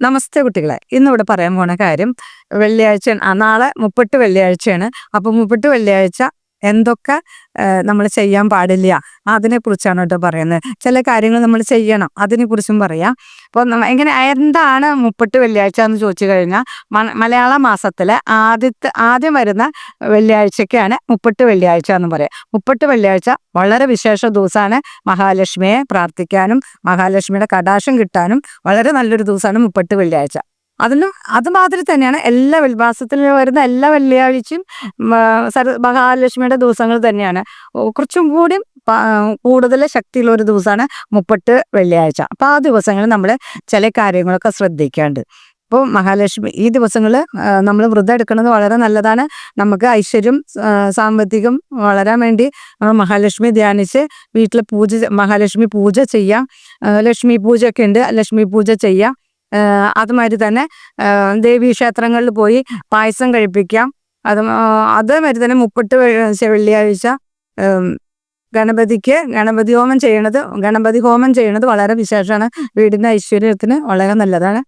നമസ്തേ കുട്ടികളെ. ഇന്നിവിടെ പറയാൻ പോണ കാര്യം വെള്ളിയാഴ്ച നാളെ മുപ്പെട്ട് വെള്ളിയാഴ്ചയാണ്. അപ്പോൾ മുപ്പട്ട് വെള്ളിയാഴ്ച എന്തൊക്കെ നമ്മൾ ചെയ്യാൻ പാടില്ല. അതിനെ കുറിച്ചാണ് കേട്ടോ പറയുന്നത്. ചില കാര്യങ്ങൾ നമ്മൾ ചെയ്യണം അതിനെക്കുറിച്ചും പറയാം. അപ്പോൾ എങ്ങനെ എന്താണ് മുപ്പട്ട് വെള്ളിയാഴ്ച എന്ന് ചോദിച്ചു കഴിഞ്ഞാൽ മലയാള മാസത്തിലെ ആദ്യത്തെ ആദ്യം വരുന്ന വെള്ളിയാഴ്ചയ്ക്കാണ് മുപ്പട്ട് വെള്ളിയാഴ്ച എന്ന് പറയാം. മുപ്പട്ട് വെള്ളിയാഴ്ച വളരെ വിശേഷ ദിവസമാണ് മഹാലക്ഷ്മിയെ പ്രാർത്ഥിക്കാനും മഹാലക്ഷ്മിയുടെ കടാശം കിട്ടാനും വളരെ നല്ലൊരു ദിവസമാണ് മുപ്പട്ട് വെള്ളിയാഴ്ച. അതിനും അതുമാതിരി തന്നെയാണ് എല്ലാ വിൽവാസത്തിൽ വരുന്ന എല്ലാ വെള്ളിയാഴ്ചയും മഹാലക്ഷ്മിയുടെ ദിവസങ്ങൾ തന്നെയാണ്. കുറച്ചും കൂടി കൂടുതൽ ശക്തിയുള്ള ഒരു ദിവസമാണ് മുപ്പട്ട് വെള്ളിയാഴ്ച. അപ്പം ആ ദിവസങ്ങളിൽ നമ്മൾ ചില കാര്യങ്ങളൊക്കെ ശ്രദ്ധിക്കാണ്ട്. അപ്പോൾ മഹാലക്ഷ്മി ഈ ദിവസങ്ങളിൽ നമ്മൾ വ്രതം എടുക്കുന്നത് വളരെ നല്ലതാണ്. നമുക്ക് ഐശ്വര്യം സാമ്പത്തികം വളരാൻ വേണ്ടി നമ്മൾ മഹാലക്ഷ്മി ധ്യാനിച്ച് വീട്ടിൽ പൂജ മഹാലക്ഷ്മി പൂജ ചെയ്യാം. ലക്ഷ്മി പൂജയൊക്കെ ഉണ്ട്. ലക്ഷ്മി പൂജ ചെയ്യാം. അതുമാതിരി തന്നെ ദേവീ ക്ഷേത്രങ്ങളിൽ പോയി പായസം കഴിപ്പിക്കാം. അത് അതേമാതിരി തന്നെ മുപ്പട്ട് വെള്ളി- വെള്ളിയാഴ്ച ഗണപതിക്ക് ഗണപതി ഹോമം ചെയ്യണത് ഗണപതി ഹോമം ചെയ്യണത് വളരെ വിശേഷമാണ്. വീടിന്റെ ഐശ്വര്യത്തിന് വളരെ നല്ലതാണ്.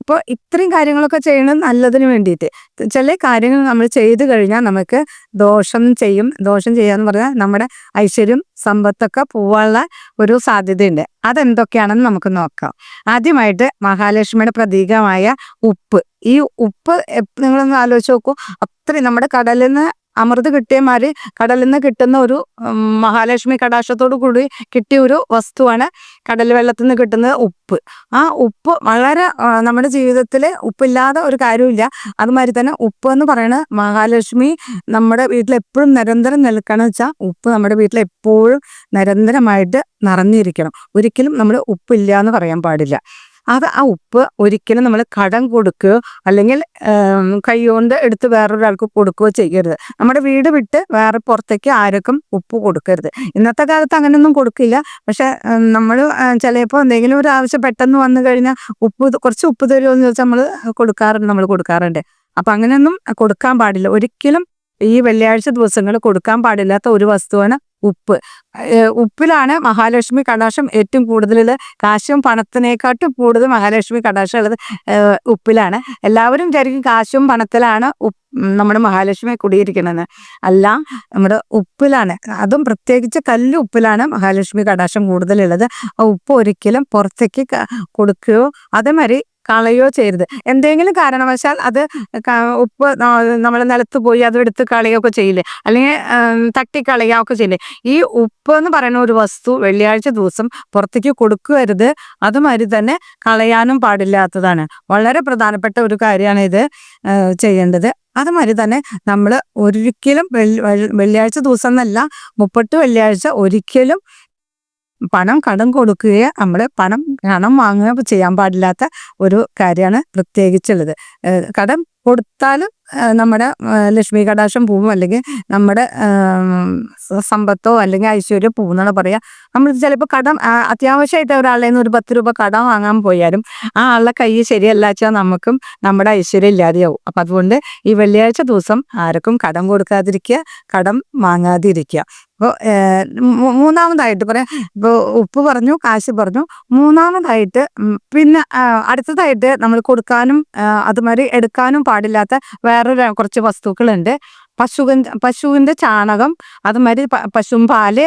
അപ്പോൾ ഇത്രയും കാര്യങ്ങളൊക്കെ ചെയ്യണം നല്ലതിന് വേണ്ടിയിട്ട്. ചില കാര്യങ്ങൾ നമ്മൾ ചെയ്തു കഴിഞ്ഞാൽ നമുക്ക് ദോഷം ചെയ്യും. ദോഷം ചെയ്യാന്ന് പറഞ്ഞാൽ നമ്മുടെ ഐശ്വര്യം സമ്പത്തൊക്കെ പോവാനുള്ള ഒരു സാധ്യതയുണ്ട്. അതെന്തൊക്കെയാണെന്ന് നമുക്ക് നോക്കാം. ആദ്യമായിട്ട് മഹാലക്ഷ്മിയുടെ പ്രതീകമായ ഉപ്പ്. ഈ ഉപ്പ് നിങ്ങളൊന്ന് ആലോചിച്ച് നോക്കൂ. അത്രയും നമ്മുടെ കടലിൽ നിന്ന് അമൃത് കിട്ടിയമാര് കടലിൽ നിന്ന് കിട്ടുന്ന ഒരു മഹാലക്ഷ്മി കടാക്ഷത്തോടു കൂടി കിട്ടിയ ഒരു വസ്തുവാണ് കടൽ വെള്ളത്തിൽ നിന്ന് കിട്ടുന്നത് ഉപ്പ്. ആ ഉപ്പ് വളരെ നമ്മുടെ ജീവിതത്തിൽ ഉപ്പില്ലാതെ ഒരു കാര്യമില്ല അതുമാതിരി തന്നെ ഉപ്പ് എന്ന് പറയുന്നത് മഹാലക്ഷ്മി നമ്മുടെ വീട്ടിൽ എപ്പോഴും നിരന്തരം നിൽക്കണം വെച്ചാൽ ഉപ്പ് നമ്മുടെ വീട്ടിൽ എപ്പോഴും നിരന്തരമായിട്ട് നിറഞ്ഞിരിക്കണം. ഒരിക്കലും നമ്മൾ ഉപ്പില്ല എന്ന് പറയാൻ പാടില്ല. അത് ആ ഉപ്പ് ഒരിക്കലും നമ്മൾ കടം കൊടുക്കുകയോ അല്ലെങ്കിൽ കൈകൊണ്ട് എടുത്ത് വേറൊരാൾക്ക് കൊടുക്കുകയോ ചെയ്യരുത്. നമ്മുടെ വീട് വിട്ട് വേറെ പുറത്തേക്ക് ആർക്കും ഉപ്പ് കൊടുക്കരുത്. ഇന്നത്തെ കാലത്ത് അങ്ങനെയൊന്നും കൊടുക്കില്ല. പക്ഷെ നമ്മൾ ചിലപ്പോൾ എന്തെങ്കിലും ഒരു ആവശ്യം പെട്ടെന്ന് വന്നു കഴിഞ്ഞാൽ ഉപ്പ് കുറച്ച് ഉപ്പ് തരുമോ എന്ന് ചോദിച്ചാൽ നമ്മൾ കൊടുക്കാറുണ്ട് നമ്മൾ കൊടുക്കാറുണ്ട്. അപ്പം അങ്ങനെയൊന്നും കൊടുക്കാൻ പാടില്ല. ഒരിക്കലും ഈ വെള്ളിയാഴ്ച ദിവസങ്ങളിൽ കൊടുക്കാൻ പാടില്ലാത്ത ഒരു വസ്തുവാണ് ഉപ്പ്. ഉപ്പിലാണ് മഹാലക്ഷ്മി കടാക്ഷം ഏറ്റവും കൂടുതൽ കാശും പണത്തിനേക്കാട്ടും കൂടുതൽ മഹാലക്ഷ്മി കടാക്ഷം ഉള്ളത് ഉപ്പിലാണ്. എല്ലാവരും വിചാരിക്കും കാശും പണത്തിലാണ് ഉപ്പ് നമ്മുടെ മഹാലക്ഷ്മി കുടിയിരിക്കുന്നത്. അല്ല നമ്മുടെ ഉപ്പിലാണ്. അതും പ്രത്യേകിച്ച് കല്ല് ഉപ്പിലാണ് മഹാലക്ഷ്മി കടാക്ഷം കൂടുതലുള്ളത്. ആ ഉപ്പ് ഒരിക്കലും പുറത്തേക്ക് കൊടുക്കുകയോ അതേമാതിരി കളയോ ചെയ്യരുത്. എന്തെങ്കിലും കാരണവശാൽ അത് ഉപ്പ് നമ്മൾ നിലത്ത് പോയി അത് എടുത്ത് കളയൊക്കെ ചെയ്യില്ലേ? അല്ലെങ്കിൽ തട്ടിക്കളയുകയൊക്കെ ചെയ്യില്ലേ? ഈ ഉപ്പ് എന്ന് പറയുന്ന ഒരു വസ്തു വെള്ളിയാഴ്ച ദിവസം പുറത്തേക്ക് കൊടുക്കരുത്. അതുമാതിരി തന്നെ കളയാനും പാടില്ലാത്തതാണ്. വളരെ പ്രധാനപ്പെട്ട ഒരു കാര്യമാണ് ഇത് ചെയ്യേണ്ടത്. അതുമാതിരി തന്നെ നമ്മൾ ഒരിക്കലും വെള്ളി വെള്ളി- വെള്ളിയാഴ്ച ദിവസം എന്നല്ല മുപ്പട്ട് വെള്ളിയാഴ്ച ഒരിക്കലും പണം കടം കൊടുക്കുകയോ നമ്മൾ പണം കടം വാങ്ങുകയോ ചെയ്യാൻ പാടില്ലാത്ത ഒരു കാര്യമാണ് പ്രത്യേകിച്ചുള്ളത്. കടം കൊടുത്താലും നമ്മുടെ ലക്ഷ്മി കടാക്ഷം പോവും അല്ലെങ്കിൽ നമ്മുടെ സമ്പത്തോ അല്ലെങ്കിൽ ഐശ്വര്യം പോവും എന്നാണ് പറയാ. നമ്മൾ ചിലപ്പോൾ കടം അത്യാവശ്യമായിട്ട് ഒരാളുടെ നിന്ന് ഒരു പത്ത് രൂപ കടം വാങ്ങാൻ പോയാലും ആ ആളുടെ കൈ ശരിയല്ല വെച്ചാൽ നമുക്കും നമ്മുടെ ഐശ്വര്യം ഇല്ലാതെയാവും. അപ്പം അതുകൊണ്ട് ഈ വെള്ളിയാഴ്ച ദിവസം ആർക്കും കടം കൊടുക്കാതിരിക്കുക കടം വാങ്ങാതിരിക്കുക. അപ്പോൾ മൂന്നാമതായിട്ട് പറയാം ഇപ്പോൾ ഉപ്പ് പറഞ്ഞു കാശ് പറഞ്ഞു. മൂന്നാമതായിട്ട് പിന്നെ അടുത്തതായിട്ട് നമ്മൾ കൊടുക്കാനും അതുമാതിരി എടുക്കാനും പാടില്ലാത്ത വേറൊരു കുറച്ച് വസ്തുക്കളുണ്ട്. പശുവിന്റെ പശുവിന്റെ ചാണകം അതുമാതിരി പശുമ്പാൽ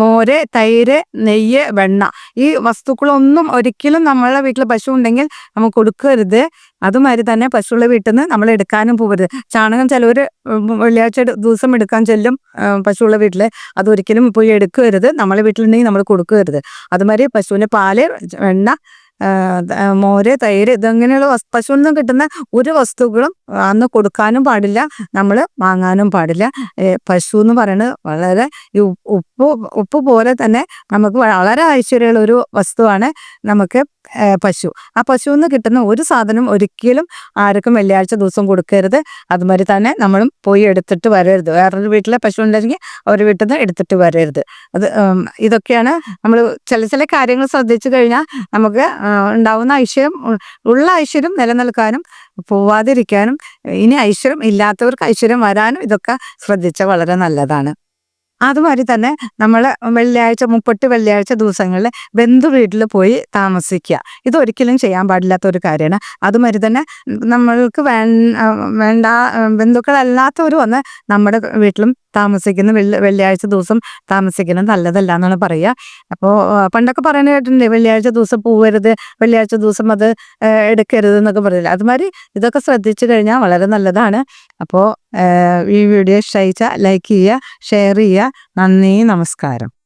മോര് തൈര് നെയ്യ് വെണ്ണ. ഈ വസ്തുക്കളൊന്നും ഒരിക്കലും നമ്മളെ വീട്ടിൽ പശു ഉണ്ടെങ്കിൽ നമുക്ക് കൊടുക്കരുത്. അതുമാതിരി തന്നെ പശുള്ള വീട്ടിൽ നിന്ന് നമ്മൾ എടുക്കാനും പോകരുത് ചാണകം ചിലവർ വെള്ളിയാഴ്ച ദിവസം എടുക്കാൻ ചെല്ലും പശുള്ള വീട്ടിൽ അതൊരിക്കലും പോയി എടുക്കരുത്. നമ്മളെ വീട്ടിലുണ്ടെങ്കിൽ നമ്മൾ കൊടുക്കരുത്. അതുമാതിരി പശുവിന്റെ പാൽ വെണ്ണ മോര് തൈര് ഇതങ്ങനെയുള്ള പശുവിൽ നിന്ന് കിട്ടുന്ന ഒരു വസ്തുക്കളും അന്ന് കൊടുക്കാനും പാടില്ല നമ്മൾ വാങ്ങാനും പാടില്ല. പശു എന്ന് പറയുന്നത് വളരെ ഉപ്പ് ഉപ്പ് പോലെ തന്നെ നമുക്ക് വളരെ ഐശ്വര്യമുള്ള ഒരു വസ്തുവാണ് നമുക്ക് പശു. ആ പശുവിൽ നിന്ന് കിട്ടുന്ന ഒരു സാധനം ഒരിക്കലും ആർക്കും വെള്ളിയാഴ്ച ദിവസം കൊടുക്കരുത്. അതുമാതിരി തന്നെ നമ്മളും പോയി എടുത്തിട്ട് വരരുത്. വേറൊരു വീട്ടിലെ പശു ഉണ്ടെങ്കിൽ അവർ വീട്ടിൽ നിന്ന് എടുത്തിട്ട് വരരുത്. അത് ഇതൊക്കെയാണ് നമ്മൾ ചില ചില കാര്യങ്ങൾ ശ്രദ്ധിച്ചു കഴിഞ്ഞാൽ നമുക്ക് ഉണ്ടാവുന്ന ഐശ്വര്യം ഉള്ള ഐശ്വര്യം നിലനിൽക്കാനും പോവാതിരിക്കാനും ഇനി ഐശ്വര്യം ഇല്ലാത്തവർക്ക് ഐശ്വര്യം വരാനും ഇതൊക്കെ ശ്രദ്ധിച്ചാൽ വളരെ നല്ലതാണ്. അതുമാതിരി തന്നെ നമ്മൾ വെള്ളിയാഴ്ച മുപ്പട്ട് വെള്ളിയാഴ്ച ദിവസങ്ങളിൽ ബന്ധു വീട്ടിൽ പോയി താമസിക്കുക ഇതൊരിക്കലും ചെയ്യാൻ പാടില്ലാത്ത ഒരു കാര്യമാണ്. അതുമാതിരി തന്നെ നമ്മൾക്ക് വേണ്ട ബന്ധുക്കളല്ലാത്തവർ വന്ന് നമ്മുടെ വീട്ടിലും താമസിക്കുന്ന വെള്ളി വെള്ളിയാഴ്ച ദിവസം താമസിക്കുന്നത് നല്ലതല്ല എന്നാണ് പറയുക. അപ്പോൾ പണ്ടൊക്കെ പറയുന്ന കേട്ടിട്ടുണ്ട് വെള്ളിയാഴ്ച ദിവസം പോവരുത് വെള്ളിയാഴ്ച ദിവസം അത് എടുക്കരുത് എന്നൊക്കെ പറയില്ല അതുമാതിരി ഇതൊക്കെ ശ്രദ്ധിച്ചു കഴിഞ്ഞാൽ വളരെ നല്ലതാണ്. അപ്പോൾ ഈ വീഡിയോ ഇഷ്ടമായിച്ചാൽ ലൈക്ക് ചെയ്യുക ഷെയർ ചെയ്യുക. നന്ദി നമസ്കാരം.